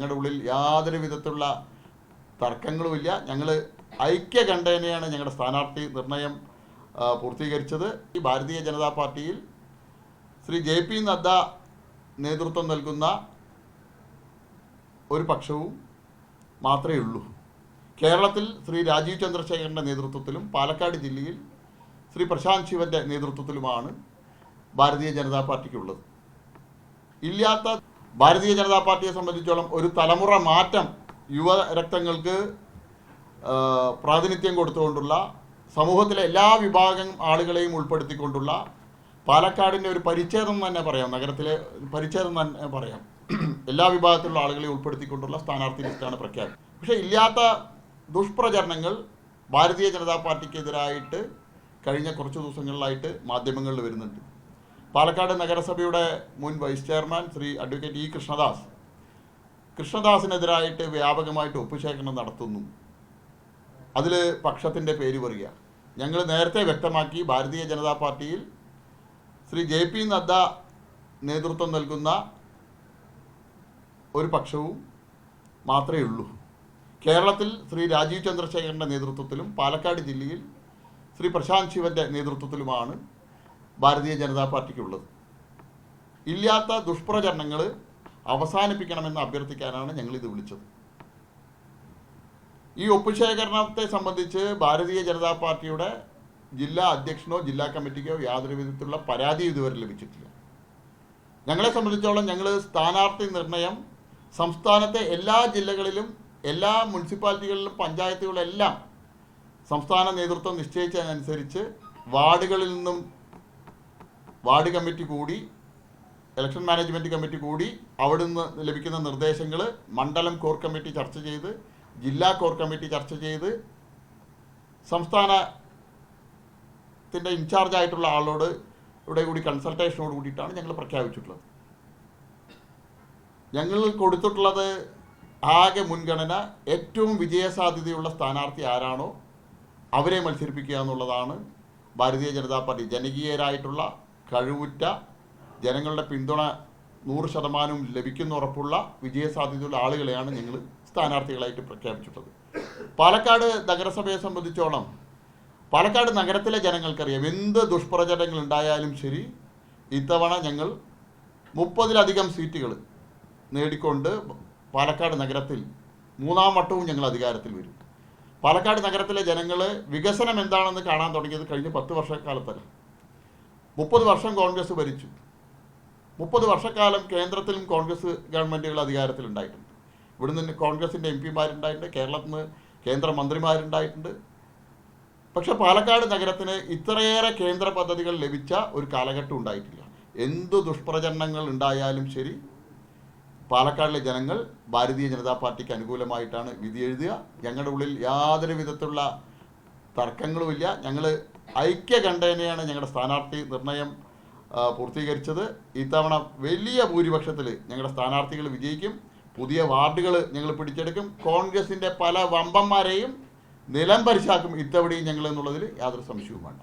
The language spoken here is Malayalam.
ഞങ്ങളുടെ ഉള്ളിൽ യാതൊരു വിധത്തിലുള്ള തർക്കങ്ങളുമില്ല. ഞങ്ങൾ ഐക്യകണ്ഠേനയാണ് ഞങ്ങളുടെ സ്ഥാനാർത്ഥി നിർണയം പൂർത്തീകരിച്ചത്. ഈ ഭാരതീയ ജനതാ പാർട്ടിയിൽ ശ്രീ ജെ പി നദ്ദ നേതൃത്വം നൽകുന്ന ഒരു പക്ഷവും മാത്രമേ ഉള്ളൂ. കേരളത്തിൽ ശ്രീ രാജീവ് ചന്ദ്രശേഖരന്റെ നേതൃത്വത്തിലും പാലക്കാട് ജില്ലയിൽ ശ്രീ പ്രശാന്ത് ശിവന്റെ നേതൃത്വത്തിലുമാണ് ഭാരതീയ ജനതാ പാർട്ടിക്കുള്ളത്. ഇല്ലാത്ത ഭാരതീയ ജനതാ പാർട്ടിയെ സംബന്ധിച്ചോളം ഒരു തലമുറ മാറ്റം യുവ രക്തങ്ങൾക്ക് പ്രാതിനിധ്യം കൊടുത്തുകൊണ്ടുള്ള സമൂഹത്തിലെ എല്ലാ വിഭാഗം ആളുകളെയും ഉൾപ്പെടുത്തിക്കൊണ്ടുള്ള പാലക്കാടിന്റെ ഒരു പരിച്ഛേദം തന്നെ പറയാം. നഗരത്തിലെ പരിച്ഛേദം തന്നെ പറയാം. എല്ലാ വിഭാഗത്തിലുള്ള ആളുകളെയും ഉൾപ്പെടുത്തിക്കൊണ്ടുള്ള സ്ഥാനാർത്ഥി ലിസ്റ്റാണ് പ്രഖ്യാപിച്ചത്. പക്ഷേ ഇല്ലാത്ത ദുഷ്പ്രചരണങ്ങൾ ഭാരതീയ ജനതാ പാർട്ടിക്കെതിരായിട്ട് കഴിഞ്ഞ കുറച്ച് ദിവസങ്ങളിലായിട്ട് മാധ്യമങ്ങളിൽ വരുന്നുണ്ട്. പാലക്കാട് നഗരസഭയുടെ മുൻ vice chairman Shri advocate E Krishnadas കൃഷ്ണദാസിനെതിരായിട്ട് വ്യാപകമായിട്ട് ഒപ്പുശേഖരണം നടത്തുന്നു. അതിൽ പക്ഷത്തിന്റെ പേര് പറയുക. ഞങ്ങൾ നേരത്തെ വ്യക്തമാക്കി ഭാരതീയ ജനതാ പാർട്ടിയിൽ ശ്രീ ജെ പി നദ്ദ നേതൃത്വം നൽകുന്ന ഒരു പക്ഷവും മാത്രമേ ഉള്ളൂ. കേരളത്തിൽ ശ്രീ രാജീവ് ചന്ദ്രശേഖരന്റെ നേതൃത്വത്തിലും പാലക്കാട് ജില്ലയിൽ ശ്രീ പ്രശാന്ത് ശിവന്റെ നേതൃത്വത്തിലുമാണ് ഭാരതീയ ജനതാ പാർട്ടിക്കുള്ളത്. ഇല്ലാത്ത ദുഷ്പ്രചരണങ്ങൾ അവസാനിപ്പിക്കണമെന്ന് അഭ്യർത്ഥിക്കാനാണ് ഞങ്ങൾ ഇത് വിളിച്ചത്. ഈ ഒപ്പുശേഖരണത്തെ സംബന്ധിച്ച് ഭാരതീയ ജനതാ പാർട്ടിയുടെ ജില്ലാ അധ്യക്ഷനോ ജില്ലാ കമ്മിറ്റിക്കോ യാതൊരു വിധത്തിലുള്ള പരാതി ഇതുവരെ ലഭിച്ചിട്ടില്ല. ഞങ്ങളെ സംബന്ധിച്ചോളം ഞങ്ങൾ സ്ഥാനാർത്ഥി നിർണയം സംസ്ഥാനത്തെ എല്ലാ ജില്ലകളിലും എല്ലാ മുനിസിപ്പാലിറ്റികളിലും പഞ്ചായത്തുകളിലെല്ലാം സംസ്ഥാന നേതൃത്വം നിശ്ചയിച്ചതിനനുസരിച്ച് വാർഡുകളിൽ നിന്നും വാർഡ് കമ്മിറ്റി കൂടി ഇലക്ഷൻ മാനേജ്മെന്റ് കമ്മിറ്റി കൂടി അവിടെ നിന്ന് ലഭിക്കുന്ന നിർദ്ദേശങ്ങൾ മണ്ഡലം കോർ കമ്മിറ്റി ചർച്ച ചെയ്ത് ജില്ലാ കോർ കമ്മിറ്റി ചർച്ച ചെയ്ത് സംസ്ഥാനത്തിന്റെ ഇൻചാർജ് ആയിട്ടുള്ള ആളോട് ഇവിടെ കൂടി കൺസൾട്ടേഷനോട് കൂടിയിട്ടാണ് ഞങ്ങൾ പ്രഖ്യാപിച്ചിട്ടുള്ളത്. ഞങ്ങൾ കൊടുത്തിട്ടുള്ളത് ആകെ മുൻഗണന ഏറ്റവും വിജയസാധ്യതയുള്ള സ്ഥാനാർത്ഥി ആരാണോ അവരെ മത്സരിപ്പിക്കുക എന്നുള്ളതാണ് ഭാരതീയ ജനതാ പാർട്ടി ജനകീയരായിട്ടുള്ള കഴിവുറ്റ ജനങ്ങളുടെ പിന്തുണ നൂറ് ശതമാനവും ലഭിക്കുന്ന ഉറപ്പുള്ള വിജയസാധ്യതയുള്ള ആളുകളെയാണ് ഞങ്ങൾ സ്ഥാനാർത്ഥികളായിട്ട് പ്രഖ്യാപിച്ചിട്ടുള്ളത്. പാലക്കാട് നഗരസഭയെ സംബന്ധിച്ചോളം പാലക്കാട് നഗരത്തിലെ ജനങ്ങൾക്കറിയാം എന്ത് ദുഷ്പ്രചരണങ്ങൾ ഉണ്ടായാലും ശരി ഇത്തവണ ഞങ്ങൾ മുപ്പതിലധികം സീറ്റുകൾ നേടിക്കൊണ്ട് പാലക്കാട് നഗരത്തിൽ മൂന്നാം വട്ടവും ഞങ്ങൾ അധികാരത്തിൽ വരും. പാലക്കാട് നഗരത്തിലെ ജനങ്ങൾ വികസനം എന്താണെന്ന് കാണാൻ തുടങ്ങിയത് കഴിഞ്ഞ പത്ത് വർഷക്കാലത്തല്ല. മുപ്പത് വർഷം കോൺഗ്രസ് ഭരിച്ചു. മുപ്പത് വർഷക്കാലം കേന്ദ്രത്തിലും കോൺഗ്രസ് ഗവൺമെന്റുകൾ അധികാരത്തിലുണ്ടായിട്ടുണ്ട്. ഇവിടെ നിന്ന് കോൺഗ്രസിന്റെ എം പിമാരുണ്ടായിട്ടുണ്ട് കേരളത്തിൽ നിന്ന് കേന്ദ്രമന്ത്രിമാരുണ്ടായിട്ടുണ്ട്. പക്ഷേ പാലക്കാട് നഗരത്തിന് ഇത്രയേറെ കേന്ദ്ര പദ്ധതികൾ ലഭിച്ച ഒരു കാലഘട്ടം ഉണ്ടായിട്ടില്ല. എന്തു ദുഷ്പ്രചരണങ്ങൾ ഉണ്ടായാലും ശരി പാലക്കാടിലെ ജനങ്ങൾ ഭാരതീയ ജനതാ പാർട്ടിക്ക് അനുകൂലമായിട്ടാണ് വിധി എഴുതുക. ഞങ്ങളുടെ ഉള്ളിൽ യാതൊരു വിധത്തിലുള്ള തർക്കങ്ങളുമില്ല. ഞങ്ങൾ ഐക്യകണ്ഠേനയാണ് ഞങ്ങളുടെ സ്ഥാനാർത്ഥി നിർണയം പൂർത്തീകരിച്ചത്. ഇത്തവണ വലിയ ഭൂരിപക്ഷത്തിൽ ഞങ്ങളുടെ സ്ഥാനാർത്ഥികൾ വിജയിക്കും. പുതിയ വാർഡുകൾ ഞങ്ങൾ പിടിച്ചെടുക്കും. കോൺഗ്രസിന്റെ പല വമ്പന്മാരെയും നിലം പരിശാക്കും ഇത്തവണയും ഞങ്ങൾ എന്നുള്ളതിൽ യാതൊരു സംശയവും വേണ്ട